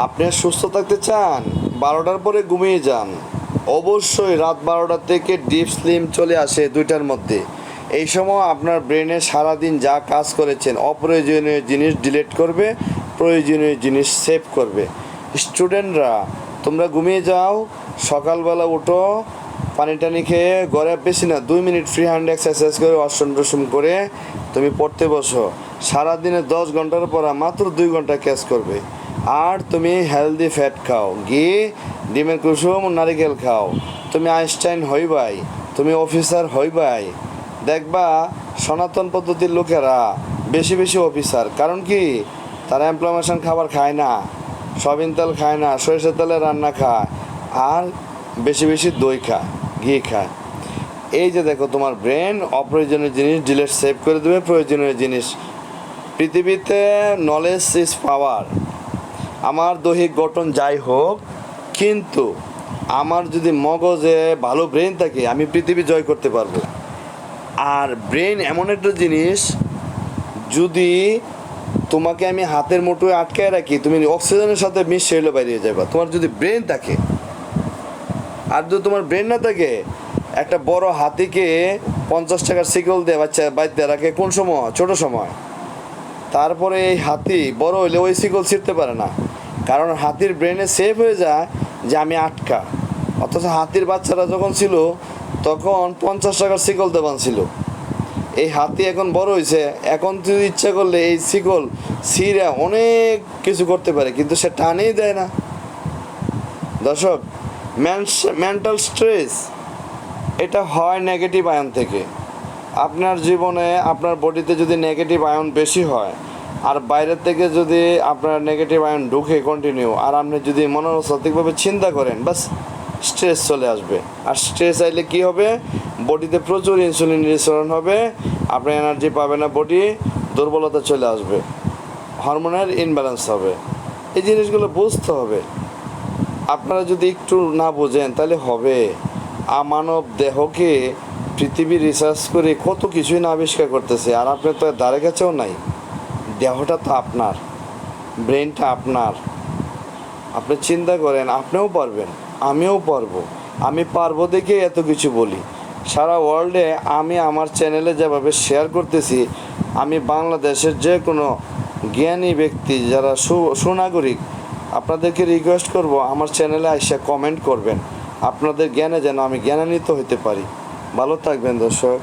আপনি সুস্থ থাকতে চান, বারোটার পরে ঘুমিয়ে যান। অবশ্যই রাত বারোটা থেকে ডিপ স্লিম চলে আসে দুইটার মধ্যে। এই সময় আপনার ব্রেনে সারাদিন যা কাজ করেছেন, অপ্রয়োজনীয় জিনিস ডিলিট করবে, প্রয়োজনীয় জিনিস সেভ করবে। স্টুডেন্টরা, তোমরা ঘুমিয়ে যাও, সকালবেলা উঠো, পানি টানি খেয়ে ঘরে বেশি না, দুই মিনিট ফ্রি হ্যান্ড এক্সারসাইজ করে অসম টসম করে তুমি পড়তে বসো। সারাদিনে দশ ঘণ্টার পর মাত্র দুই ঘণ্টা ক্যাচ করবে। আর তুমি হেলদি ফ্যাট খাও। ঘি, ডিমের কুসুম, নারিকেল খাও। তুমি আইনস্টাইন হইবাই তুমি অফিসার হইবাই দেখবা, সনাতন পদ্ধতির লোকেরা বেশি বেশি অফিসার কারণ কি? তারা ইমপ্লমেশন খাবার খায় না, সয়াবিন তেল খায় না, সরিষার তেলে রান্না খায়, আর বেশি বেশি দই খায়, ঘি খায়। এই যে দেখো, তোমার ব্রেন অপ্রয়োজনীয় জিনিস ডিলেট সেভ করে দেবে, প্রয়োজনীয় জিনিস। পৃথিবীতে নলেজ ইজ পাওয়ার আমার দৈহিক গঠন যাই হোক, কিন্তু আমার যদি মগজে ভালো ব্রেন থাকে, আমি পৃথিবী জয় করতে পারব। আর ব্রেন এমন একটা জিনিস, যদি তোমাকে আমি হাতের মুঠোয় আটকায় রাখি, তুমি অক্সিজেনের সাথে মিশে হলে বাইরে যাবা তোমার যদি ব্রেন থাকে, আর যদি তোমার ব্রেন না থাকে, একটা বড় হাতিকে পঞ্চাশ টাকার সিকল দিয়ে বাচ্চা বাড়িতে রাখে কোন সময়? ছোট সময়। তারপরে এই হাতি বড় হইলে ওই শিকল ছিঁড়তে পারে না। কারণ হাতির ব্রেনে সেভ হয়ে যায় যে আমি আটকা। অথচ হাতির বাচ্চারা যখন ছিল, তখন পঞ্চাশ টাকার শিকল দেবান ছিল এই হাতি এখন বড় হয়েছে এখন তুই ইচ্ছা করলে এই শিকল ছিঁড়ে অনেক কিছু করতে পারে, কিন্তু সে টানেই দেয় না। দর্শক মেন্টাল স্ট্রেস এটা হয় নেগেটিভ আয়ন থেকে। আপনার জীবনে আপনার বডিতে যদি নেগেটিভ আয়ন বেশি হয়, আর বাইরের থেকে যদি আপনার নেগেটিভ আয়ন ঢুকে কন্টিনিউ আর আপনি যদি মনস্তাত্ত্বিকভাবে চিন্তা করেন, বাস স্ট্রেস চলে আসবে। আর স্ট্রেস আইলে কি হবে? বডিতে প্রচুর ইনসুলিন নিঃসরণ হবে আপনি এনার্জি পাবে না বডি দুর্বলতা চলে আসবে হরমোনের ইনব্যালেন্স হবে। এই জিনিসগুলো বুঝতে হবে। আপনারা যদি একটু না বোঝেন, তাহলে হবে। আমানব দেহকে পৃথিবী রিসার্চ করে কত কিছুই না আবিষ্কার করতেছে, আর আপনার তো ধারে কাছেও নাই। দেহটা তো আপনার ব্রেনটা আপনার। আপনি চিন্তা করেন, আপনিও পারবেন, আমিও পারব। আমি পারব দেখে এত কিছু বলি। সারা ওয়ার্ল্ডে আমি আমার চ্যানেলে যেভাবে শেয়ার করতেছি, আমি বাংলাদেশের যে কোনো জ্ঞানী ব্যক্তি যারা সু, সুনাগরিক, আপনাদেরকে রিকোয়েস্ট করব, আমার চ্যানেলে আইসা কমেন্ট করবেন। আপনাদের জ্ঞানে যেন আমি জ্ঞানান্বিত হতে পারি। ভালো থাকবেন দর্শক।